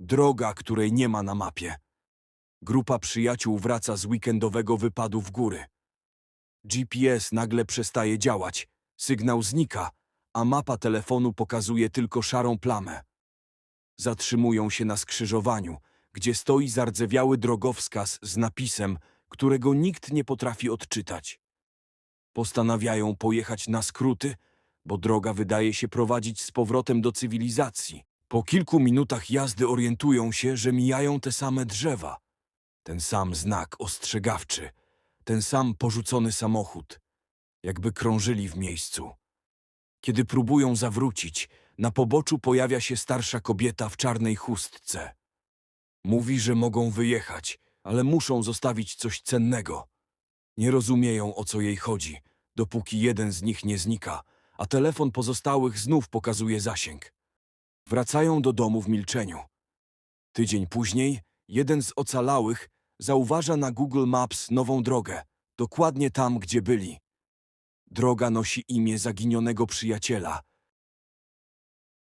Droga, której nie ma na mapie. Grupa przyjaciół wraca z weekendowego wypadu w góry. GPS nagle przestaje działać, sygnał znika, a mapa telefonu pokazuje tylko szarą plamę. Zatrzymują się na skrzyżowaniu, gdzie stoi zardzewiały drogowskaz z napisem, którego nikt nie potrafi odczytać. Postanawiają pojechać na skróty, bo droga wydaje się prowadzić z powrotem do cywilizacji. Po kilku minutach jazdy orientują się, że mijają te same drzewa. Ten sam znak ostrzegawczy, ten sam porzucony samochód, jakby krążyli w miejscu. Kiedy próbują zawrócić, na poboczu pojawia się starsza kobieta w czarnej chustce. Mówi, że mogą wyjechać, ale muszą zostawić coś cennego. Nie rozumieją, o co jej chodzi, dopóki jeden z nich nie znika, a telefon pozostałych znów pokazuje zasięg. Wracają do domu w milczeniu. Tydzień później jeden z ocalałych zauważa na Google Maps nową drogę, dokładnie tam, gdzie byli. Droga nosi imię zaginionego przyjaciela,